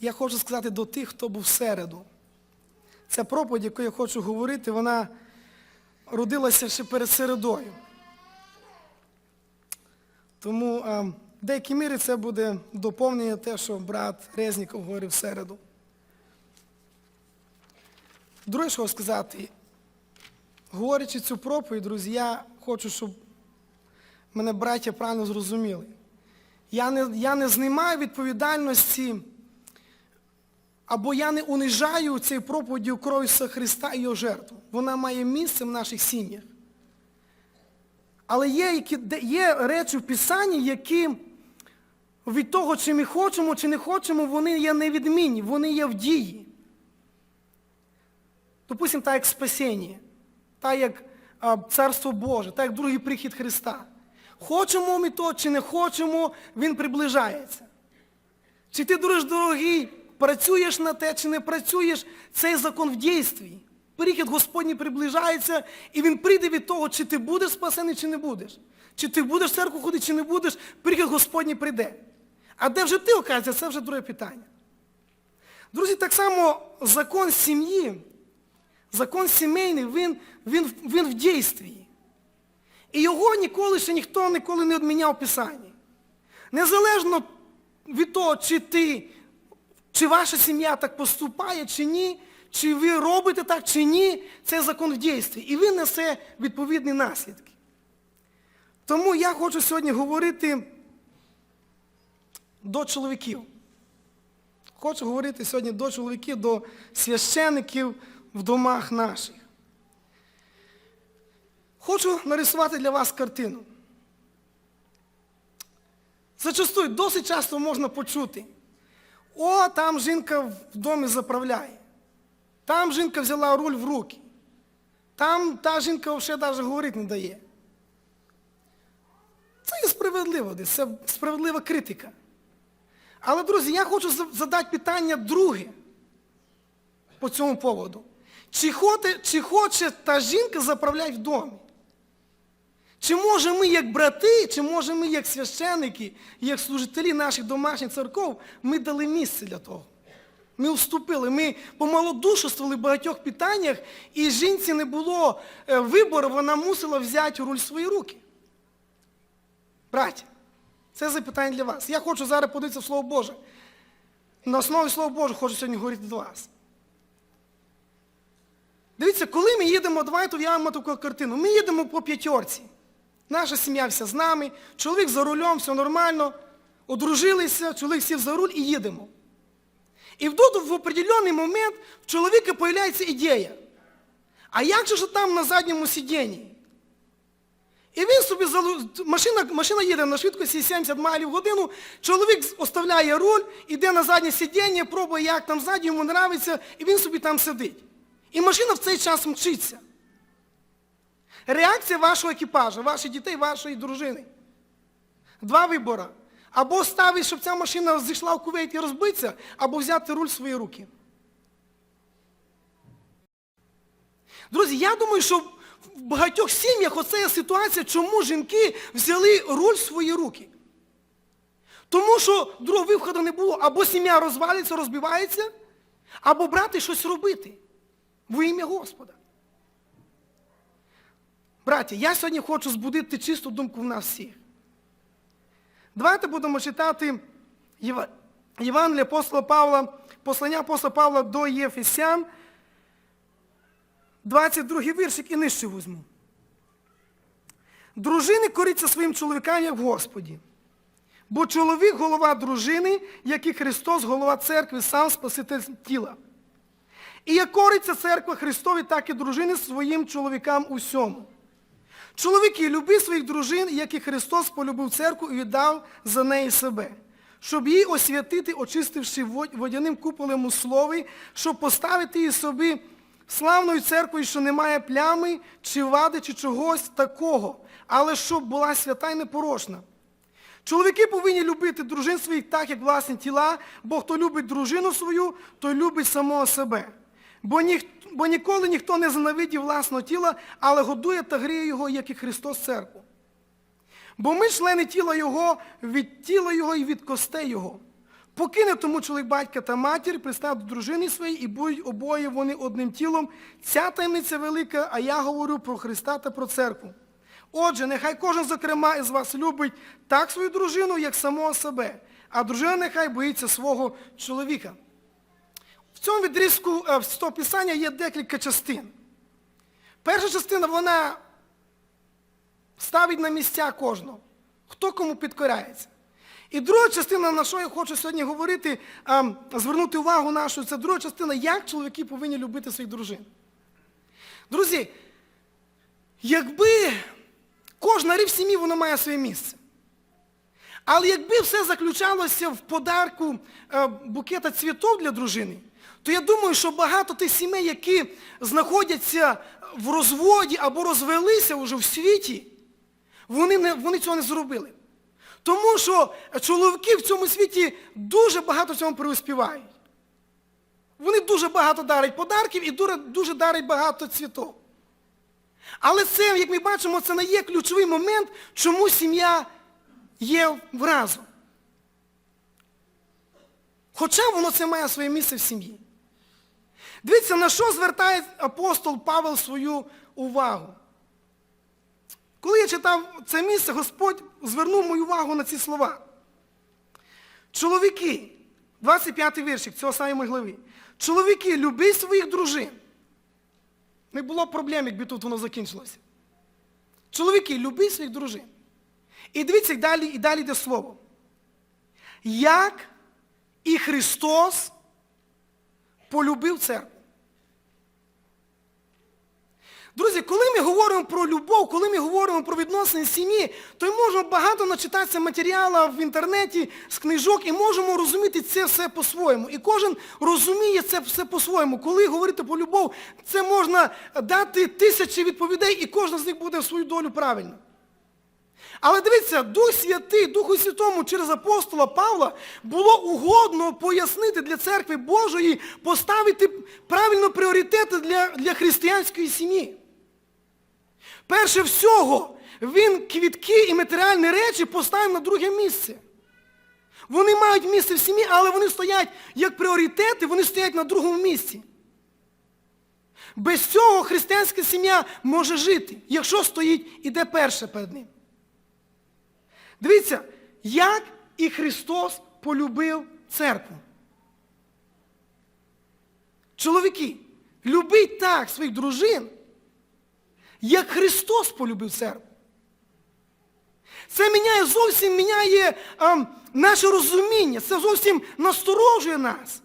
я хочу сказати до тих, хто був всереду. Ця проповідь, яку я хочу говорити, вона родилася ще перед середою. Тому е, в деякій мірі це буде доповнення те, що брат Резніков говорив в середу. Друге, що сказати, говорячи цю проповідь, друзі, я хочу, щоб мене браття правильно зрозуміли. Я не, я не знімаю відповідальності, або я не унижаю цією проповіддю кров Ісуса Христа і його жертву. Вона має місце в наших сім'ях. Але є, є речі в Писанні, які від того, чи ми хочемо, чи не хочемо, вони є невідмінні, вони є в дії. Допустимо, так як спасіння, так як а, Царство Боже, так як другий прихід Христа. Хочемо ми то, чи не хочемо, Він приближається. Чи ти, друж дорогий, працюєш на те, чи не працюєш, цей закон в дійстві. Прихід Господній приближається, і він прийде від того, чи ти будеш спасений, чи не будеш. Чи ти будеш в церкву ходити, чи не будеш, прихід Господній прийде. А де вже ти окажешся, це вже друге питання. Друзі, так само закон сім'ї, закон сімейний, він, він, він в дійстві. І його ніколи ще ніхто ніколи не відміняв в Писанні. Незалежно від того, чи ти, чи ваша сім'я так поступає, чи ні, чи ви робите так, чи ні, це закон в дійстві. І він несе відповідні наслідки. Тому я хочу сьогодні говорити до чоловіків. Хочу говорити сьогодні до чоловіків, до священиків в домах наших. Хочу нарисувати для вас картину. Зачастую, досить часто можна почути. О, там жінка в домі заправляє. Там жінка взяла руль в руки. Там та жінка взагалі навіть говорити не дає. Це є справедливо, це справедлива критика. Але, друзі, я хочу задати питання друге по цьому поводу. Чи хоче, чи хоче та жінка заправляти в домі? Чи може ми, як брати, чи може ми, як священники, як служителі наших домашніх церков, ми дали місце для того? Ми вступили, ми помалодушествували в багатьох питаннях, і жінці не було е, вибору, вона мусила взяти руль в свої руки. Браття, це запитання для вас. Я хочу зараз подивитися в Слово Боже. На основі Слова Божого хочу сьогодні говорити до вас. Дивіться, коли ми їдемо, давайте уявимо таку картину. Ми їдемо по п'ятерці. Наша сім'я вся з нами, чоловік за рулем, все нормально, одружилися, чоловік сів за руль і їдемо. І вдруг в определенний момент в чоловіка з'являється ідея. А як же ж там на задньому сидінні? І він собі залу... машина, машина їде на швидкості 70 майлів в годину, чоловік оставляє руль, іде на заднє сидіння, пробує, як там ззаді, йому подобається, і він собі там сидить. І машина в цей час мчиться. Реакція вашого екіпажу, ваших дітей, вашої дружини. Два вибори. Або ставити, щоб ця машина зійшла в кувейт і розбиться, або взяти руль в свої руки. Друзі, я думаю, що в багатьох сім'ях оце є ситуація, чому жінки взяли руль в свої руки. Тому що другого виходу не було. Або сім'я розвалиться, розбивається, або брати щось робити во ім'я Господа. Браті, я сьогодні хочу збудити чисту думку в нас всіх. Давайте будемо читати Єва- Євангелія апостола Павла, послання апостола Павла до Єфесян, 22 віршик і нижче візьму. Дружини коріться своїм чоловікам, як в Господі. Бо чоловік голова дружини, як і Христос, голова церкви, сам Спаситель тіла. І як кориться церква Христові, так і дружини своїм чоловікам усьому. Чоловіки, люби своїх дружин, як і Христос полюбив церкву і віддав за неї себе, щоб її освятити, очистивши водяним куполем у слові, щоб поставити її собі славною церквою, що немає плями, чи вади, чи чогось такого, але щоб була свята й непорочна. Чоловіки повинні любити дружин своїх так, як власні тіла, бо хто любить дружину свою, той любить самого себе. Бо, ніх, бо ніколи ніхто не занавидів власного тіла, але годує та гріє його, як і Христос церкву. Бо ми члени тіла Його, від тіла Його і від костей Його. Покине тому чоловік батька та матір, пристав до дружини своєї, і будуть обоє вони одним тілом. Ця таємниця велика, а я говорю про Христа та про церкву. Отже, нехай кожен, зокрема, із вас любить так свою дружину, як самого себе, а дружина нехай боїться свого чоловіка. В цьому відрізку е, з того писання є декілька частин. Перша частина, вона ставить на місця кожного, хто кому підкоряється. І друга частина, на що я хочу сьогодні говорити, ем, звернути увагу нашу, це друга частина, як чоловіки повинні любити своїх дружин. Друзі, якби кожна річ сім'ї, вона має своє місце. Але якби все заключалося в подарку е, букета цвітів для дружини, то я думаю, що багато тих сімей, які знаходяться в розводі або розвелися вже в світі, вони, не, вони цього не зробили. Тому що чоловіки в цьому світі дуже багато в цьому преуспівають. Вони дуже багато дарять подарків і дуже, дуже дарять багато цвітів. Але це, як ми бачимо, це не є ключовий момент, чому сім'я є вразом. Хоча воно це має своє місце в сім'ї. Дивіться, на що звертає апостол Павел свою увагу. Коли я читав це місце, Господь звернув мою увагу на ці слова. Чоловіки, 25-й віршик цього самої глави. Чоловіки, люби своїх дружин. Не було проблем, якби тут воно закінчилося. Чоловіки, люби своїх дружин. І дивіться, далі, і далі йде слово. Як і Христос полюбив церкву. Друзі, коли ми говоримо про любов, коли ми говоримо про відносини сім'ї, то ми можемо багато начитатися матеріалу в інтернеті, з книжок, і можемо розуміти це все по-своєму. І кожен розуміє це все по-своєму. Коли говорити про любов, це можна дати тисячі відповідей, і кожна з них буде в свою долю правильно. Але дивіться, Дух Святий, Духу Святому через апостола Павла було угодно пояснити для церкви Божої, поставити правильно пріоритети для, для християнської сім'ї. Перше всього, він квітки і матеріальні речі поставив на друге місце. Вони мають місце в сім'ї, але вони стоять як пріоритети, вони стоять на другому місці. Без цього християнська сім'я може жити, якщо стоїть, іде перше перед ним. Дивіться, як і Христос полюбив церкву. Чоловіки, любіть так своїх дружин, як Христос полюбив церкву. Це міняє зовсім міняє а, наше розуміння, це зовсім насторожує нас.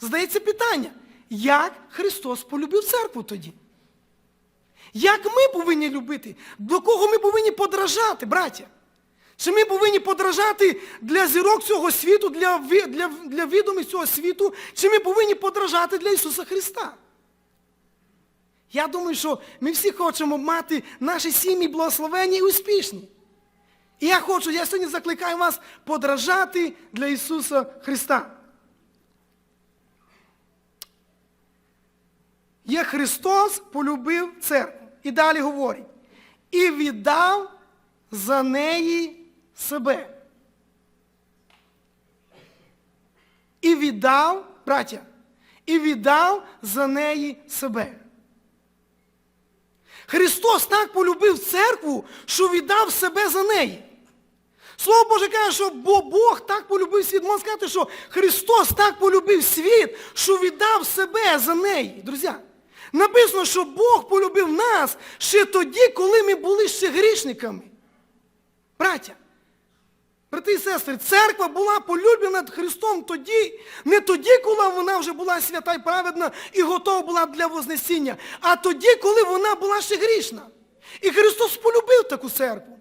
Здається питання, як Христос полюбив церкву тоді? Як ми повинні любити? До кого ми повинні подражати, браття? Чи ми повинні подражати для зірок цього світу, для, для, для відомих цього світу, чи ми повинні подражати для Ісуса Христа? Я думаю, що ми всі хочемо мати наші сім'ї благословенні і успішні. І я хочу, я сьогодні закликаю вас подражати для Ісуса Христа. Є Христос полюбив церкву. І далі говорить. І віддав за неї себе. І віддав, браття, і віддав за неї себе. Христос так полюбив церкву, що віддав себе за неї. Слово Боже каже, що бо Бог так полюбив світ. Можна сказати, що Христос так полюбив світ, що віддав себе за неї. Друзі, написано, що Бог полюбив нас ще тоді, коли ми були ще грішниками. Браття, брати і сестри, церква була полюблена Христом тоді, не тоді, коли вона вже була свята і праведна і готова була для Вознесіння, а тоді, коли вона була ще грішна. І Христос полюбив таку церкву.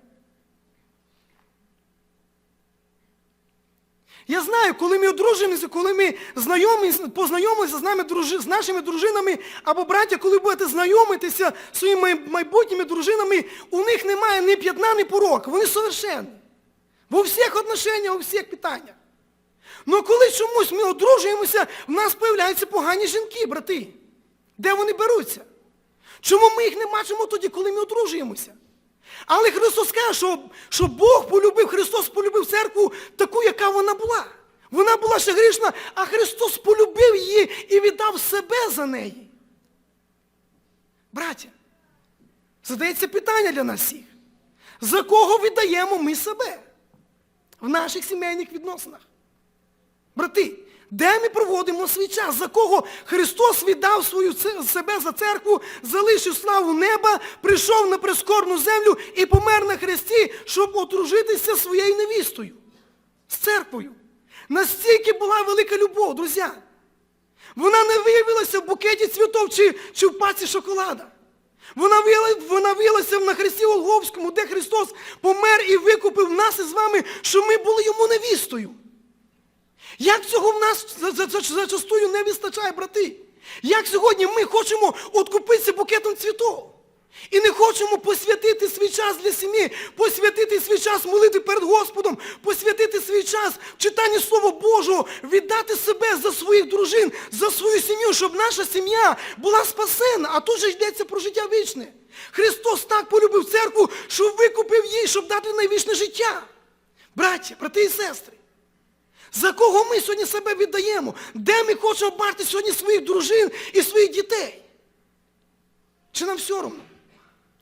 Я знаю, коли ми одружуємося, коли ми знайомі, познайомилися з, нами, з нашими дружинами, або браття, коли будете знайомитися з своїми майбутніми дружинами, у них немає ні п'ятна, ні порока. Вони совершенні. Во всіх отношеннях, у всіх питаннях. Але коли чомусь ми одружуємося, в нас з'являються погані жінки, брати. Де вони беруться? Чому ми їх не бачимо тоді, коли ми одружуємося? Але Христос каже, що, що Бог полюбив, Христос полюбив церкву таку, яка вона була. Вона була ще грішна, а Христос полюбив її і віддав себе за неї. Браття, задається питання для нас всіх. За кого віддаємо ми себе в наших сімейних відносинах? Брати, де ми проводимо свій час? За кого Христос віддав свою себе за церкву, залишив славу неба, прийшов на прискорну землю і помер на хресті, щоб одружитися своєю невістою, з церквою. Настільки була велика любов, друзі. Вона не виявилася в букеті цвітов чи, чи в паці шоколада. Вона вилася на Христі Голговському, де Христос помер і викупив нас із вами, що ми були йому невістою. Як цього в нас за- за- за- зачастую не вистачає, брати? Як сьогодні ми хочемо откупитися букетом цвітов? І не хочемо посвятити свій час для сім'ї, посвятити свій час молити перед Господом, посвятити свій час читанні Слова Божого, віддати себе за своїх дружин, за свою сім'ю, щоб наша сім'я була спасена. А тут же йдеться про життя вічне. Христос так полюбив церкву, що викупив їй, щоб дати найвічне життя. Браття, брати і сестри. За кого ми сьогодні себе віддаємо? Де ми хочемо бачити сьогодні своїх дружин і своїх дітей? Чи нам все одно?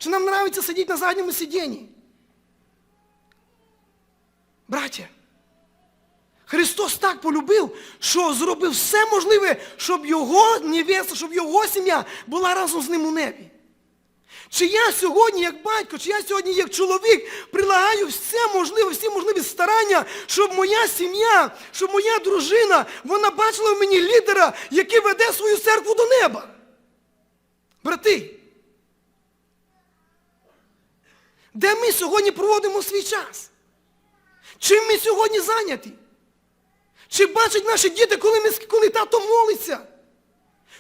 Чи нам подобається сидіти на задньому сидінні? Браття, Христос так полюбив, що зробив все можливе, щоб його невеста, щоб його сім'я була разом з ним у небі. Чи я сьогодні, як батько, чи я сьогодні, як чоловік, прилагаю все можливе, всі можливі старання, щоб моя сім'я, щоб моя дружина, вона бачила в мені лідера, який веде свою церкву до неба. Брати, де ми сьогодні проводимо свій час? Чим ми сьогодні зайняті? Чи бачать наші діти, коли, ми, коли тато молиться?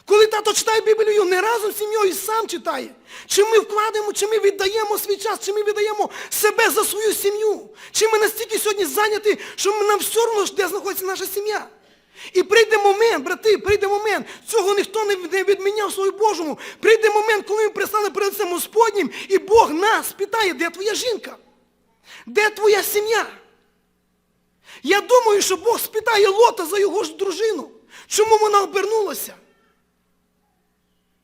Коли тато читає Біблію, не разом з сім'єю сам читає. Чи ми вкладаємо, чи ми віддаємо свій час, чи ми віддаємо себе за свою сім'ю? Чи ми настільки сьогодні зайняті, що нам все одно, де знаходиться наша сім'я? І прийде момент, брати, прийде момент, цього ніхто не відміняв Слові Божому. Прийде момент, коли ми пристали перед цим Господнім, і Бог нас питає, де твоя жінка? Де твоя сім'я? Я думаю, що Бог спитає Лота за його ж дружину. Чому вона обернулася?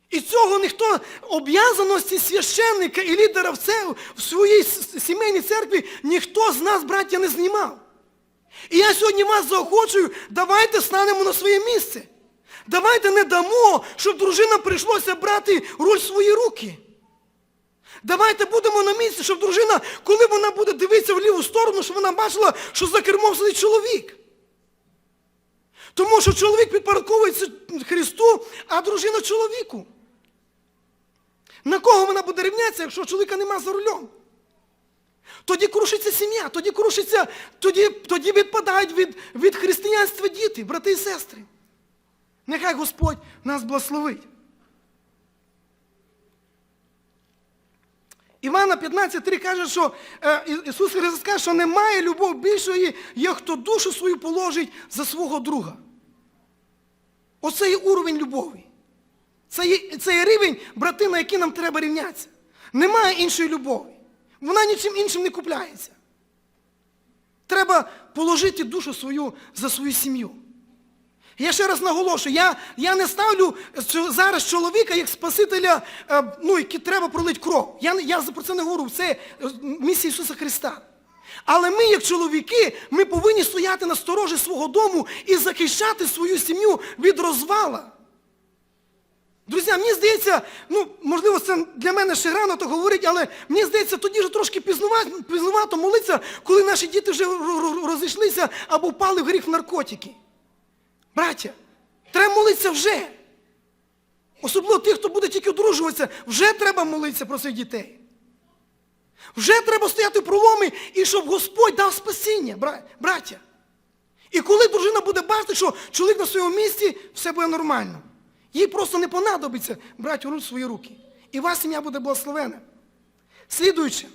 І цього ніхто об'язаності священника і лідера в, це, в своїй сімейній церкві ніхто з нас, браття, не знімав. І я сьогодні вас заохочую, давайте станемо на своє місце. Давайте не дамо, щоб дружина прийшлося брати роль в свої руки. Давайте будемо на місці, щоб дружина, коли вона буде дивитися в ліву сторону, щоб вона бачила, що за кермом сидить чоловік. Тому що чоловік підпорядковується Христу, а дружина чоловіку. На кого вона буде рівнятися, якщо чоловіка нема за рулем? Тоді крушиться сім'я, тоді крушиться, тоді, тоді відпадають від, від християнства діти, брати і сестри. Нехай Господь нас благословить. Івана 15.3 каже, що е, Ісус Христос каже, що немає любов більшої, як хто душу свою положить за свого друга. Оце є уровень любові. Це є, це є рівень, брати, на який нам треба рівнятися. Немає іншої любові. Вона нічим іншим не купляється. Треба положити душу свою за свою сім'ю. Я ще раз наголошую, я, я не ставлю зараз чоловіка як спасителя, е, ну, який треба пролити кров. Я, я про це не говорю, це е, місія Ісуса Христа. Але ми, як чоловіки, ми повинні стояти на сторожі свого дому і захищати свою сім'ю від розвала. Друзі, мені здається, ну, можливо, це для мене ще рано так говорить, але мені здається, тоді вже трошки пізнувато, молитися, коли наші діти вже ро- ро- розійшлися або впали в гріх в наркотики. Браття, треба молитися вже. Особливо тих, хто буде тільки одружуватися, вже треба молитися про своїх дітей. Вже треба стояти в проломі і щоб Господь дав спасіння, браття. І коли дружина буде бачити, що чоловік на своєму місці, все буде нормально. Їй просто не понадобиться брати в свої руки. І ваша сім'я буде благословена. Слідуючи.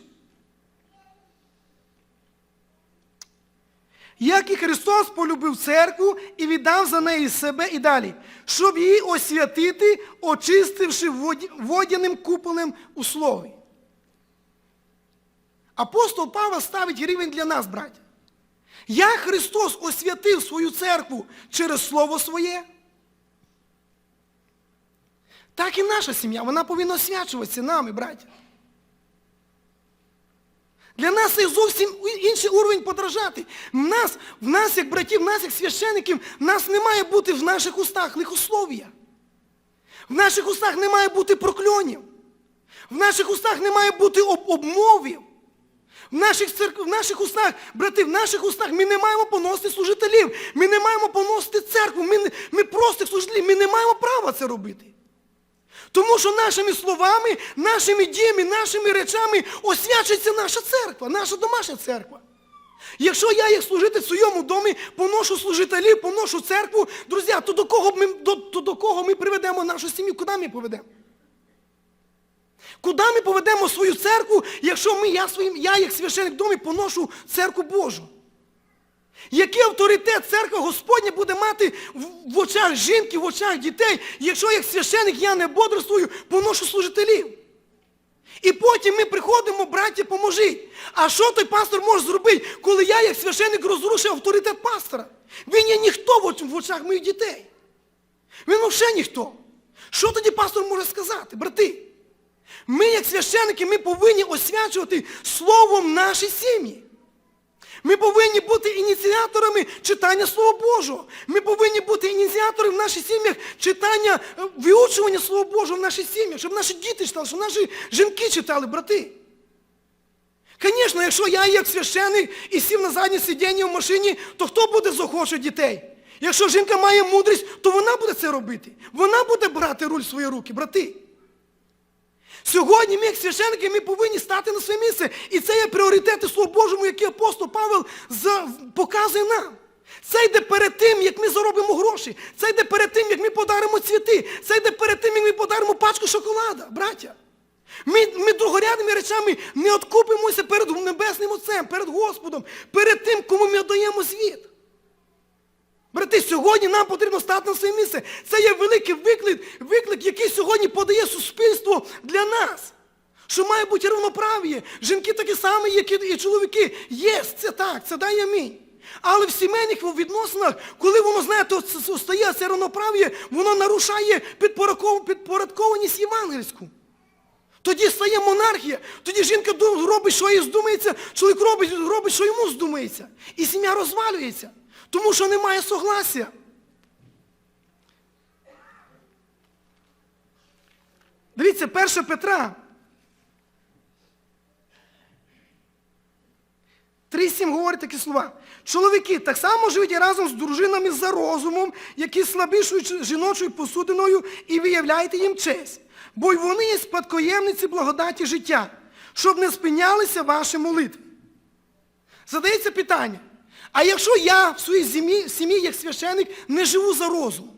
Як і Христос полюбив церкву і віддав за неї себе і далі, щоб її освятити, очистивши водяним куполем у слові. Апостол Павло ставить рівень для нас, браття. Як Христос освятив свою церкву через Слово Своє, так і наша сім'я, вона повинна освячуватися нами, браття. Для нас це зовсім інший уровень подражати. В нас, в нас, як братів, в нас, як священиків, в нас не має бути в наших устах лихослов'я. В наших устах не має бути прокльонів. В наших устах не має бути об- обмовів. В наших, церк... в наших устах, брати, в наших устах ми не маємо поносити служителів. Ми не маємо поносити церкву. Ми, не- ми простих служителів, ми не маємо права це робити. Тому що нашими словами, нашими діями, нашими речами освячується наша церква, наша домашня церква. Якщо я, як служитель в своєму домі, поношу служителів, поношу церкву, друзі, то до кого, ми, до, то до кого ми приведемо нашу сім'ю? Куди ми поведемо? Куди ми поведемо свою церкву, якщо ми, я, своїм, я як священик в домі, поношу церкву Божу? Який авторитет церква Господня буде мати в, очах жінки, в очах дітей, якщо як священик я не бодрствую, поношу служителів? І потім ми приходимо, браття, поможіть. А що той пастор може зробити, коли я, як священик, розрушив авторитет пастора? Він є ніхто в в очах моїх дітей. Він взагалі ніхто. Що тоді пастор може сказати, брати? Ми, як священики, ми повинні освячувати словом наші сім'ї. Ми повинні бути ініціаторами читання Слова Божого. Ми повинні бути ініціаторами в наших сім'ях читання, е, виучування Слова Божого в наших сім'ях, щоб наші діти читали, щоб наші жінки читали, брати. Звісно, якщо я як священик і сів на заднє сидіння в машині, то хто буде захочувати дітей? Якщо жінка має мудрість, то вона буде це робити. Вона буде брати руль в свої руки, брати. Сьогодні ми, як священники, ми повинні стати на своє місце. І це є пріоритети Слова Божому, які апостол Павел показує нам. Це йде перед тим, як ми заробимо гроші. Це йде перед тим, як ми подаримо цвіти. Це йде перед тим, як ми подаримо пачку шоколада, браття. Ми, ми другорядними речами не откупимося перед Небесним Отцем, перед Господом, перед тим, кому ми даємо звіт. Брати, сьогодні нам потрібно стати на своє місце. Це є великий виклик, виклик, який сьогодні подає суспільство для нас. Що має бути рівноправ'я. Жінки такі самі, як і чоловіки. Є, це так, це дай амінь. Але в сімейних відносинах, коли воно, знаєте, стає це рівноправ'я, воно нарушає підпорядков- підпорядкованість євангельську. Тоді стає монархія, тоді жінка робить, що їй здумається, чоловік робить, робить, що йому здумається. І сім'я розвалюється, тому що немає согласия. Дивіться, 1 Петра. 3.7 говорить такі слова. Чоловіки так само живуть і разом з дружинами за розумом, які слабішою чи- жіночою посудиною, і виявляйте їм честь. Бо й вони є спадкоємниці благодаті життя, щоб не спинялися ваші молитви. Задається питання. А якщо я в своїй сім'ї, сім'ї як священик, не живу за розумом?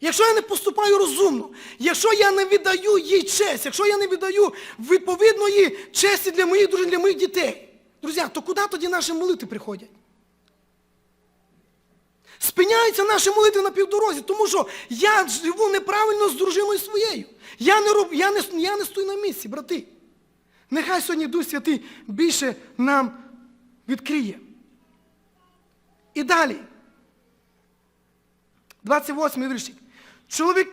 Якщо я не поступаю розумно, якщо я не віддаю їй честь, якщо я не віддаю відповідної честі для моїх дружин, для моїх дітей, друзі, то куди тоді наші молитви приходять? Спиняються наші молитви на півдорозі, тому що я живу неправильно з дружиною своєю. Я не, роб, я не, я не стою на місці, брати. Нехай сьогодні Дух Святий більше нам відкриє. І далі. 28 віршик. Чоловік,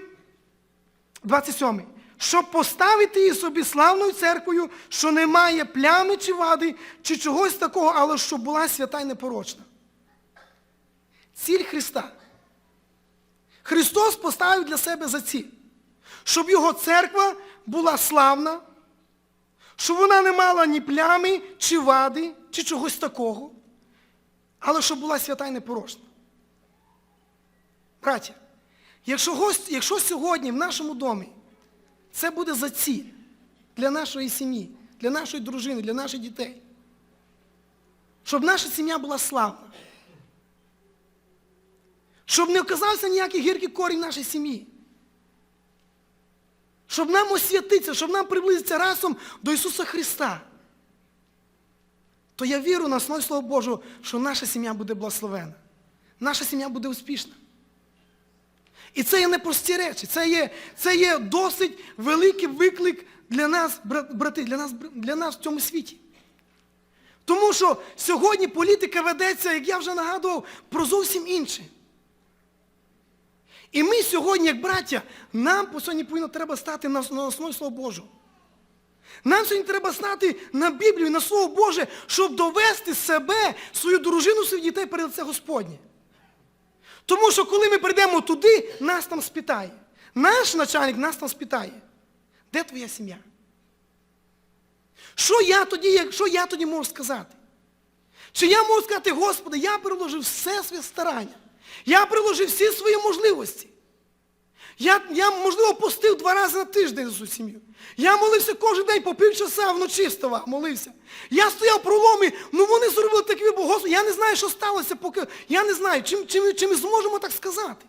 27. Щоб поставити її собі славною церквою, що не має плями чи вади, чи чогось такого, але щоб була свята й непорочна. Ціль Христа. Христос поставив для себе за ціль, щоб його церква була славна, щоб вона не мала ні плями, чи вади, чи чогось такого, але щоб була свята й непорочна. Браття, якщо, гость, якщо сьогодні в нашому домі це буде за ціль для нашої сім'ї, для нашої дружини, для наших дітей, щоб наша сім'я була славна, щоб не оказався ніякий гіркий корінь нашої сім'ї, щоб нам освятитися, щоб нам приблизитися разом до Ісуса Христа, то я вірю на основі Слова Божого, що наша сім'я буде благословена, наша сім'я буде успішна. І це є непрості речі, це є, це є досить великий виклик для нас, брати, для нас, для нас в цьому світі. Тому що сьогодні політика ведеться, як я вже нагадував, про зовсім інше. І ми сьогодні, як браття, нам по сьогодні повинно треба стати на, основі Слова Божого. Нам сьогодні треба стати на Біблію, на Слово Боже, щоб довести себе, свою дружину, своїх дітей перед лице Господнє. Тому що коли ми прийдемо туди, нас там спитає. Наш начальник нас там спитає. Де твоя сім'я? Що я тоді, що я тоді можу сказати? Чи я можу сказати, Господи, я приложив все своє старання. Я приложив всі свої можливості. Я, я, можливо, постив два рази на тиждень за свою сім'ю. Я молився кожен день по півчаса вночі вставав, молився. Я стояв проломи, ну вони зробили такий. Господи, я не знаю, що сталося, поки. Я не знаю, чим, чим, чим ми зможемо так сказати.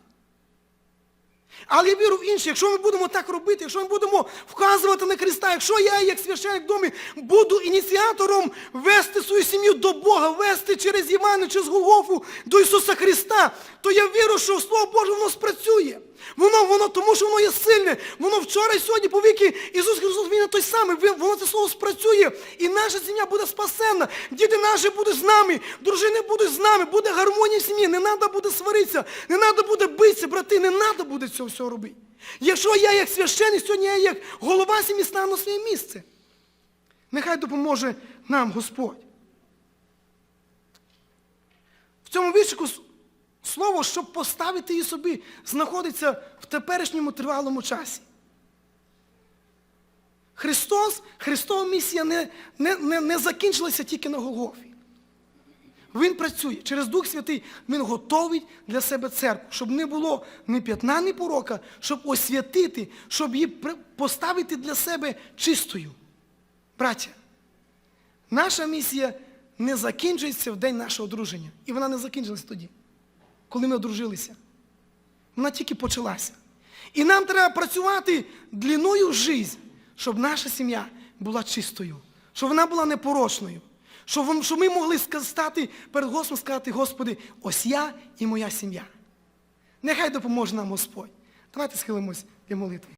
Але я вірю в інше, якщо ми будемо так робити, якщо ми будемо вказувати на Христа, якщо я, як священник в домі, буду ініціатором вести свою сім'ю до Бога, вести через Івана, через Голгофу до Ісуса Христа, то я вірю, що Слово Боже воно спрацює. Воно, воно, тому що воно є сильне. Воно вчора і сьогодні по віки Ісус Христос, Він той самий, воно це слово спрацює. І наша сім'я буде спасенна. Діти наші будуть з нами, дружини будуть з нами, буде гармонія в сім'ї, не треба буде сваритися, не треба буде битися, брати, не треба буде цього всього робити. Якщо я як священник, сьогодні я як голова сім'ї стану на своє місце. Нехай допоможе нам Господь. В цьому вічку слово, щоб поставити її собі, знаходиться в теперішньому тривалому часі. Христос, Христова місія не, не, не, не закінчилася тільки на Голгофі. Він працює. Через Дух Святий Він готовить для себе церкву, щоб не було ні п'ятна, ні порока, щоб освятити, щоб її поставити для себе чистою. Браття, наша місія не закінчується в день нашого одруження. І вона не закінчилась тоді, коли ми одружилися. Вона тільки почалася. І нам треба працювати длиною в життя, щоб наша сім'я була чистою, щоб вона була непорочною, щоб, ми могли стати перед Господом сказати, Господи, ось я і моя сім'я. Нехай допоможе нам Господь. Давайте схилимось для молитви.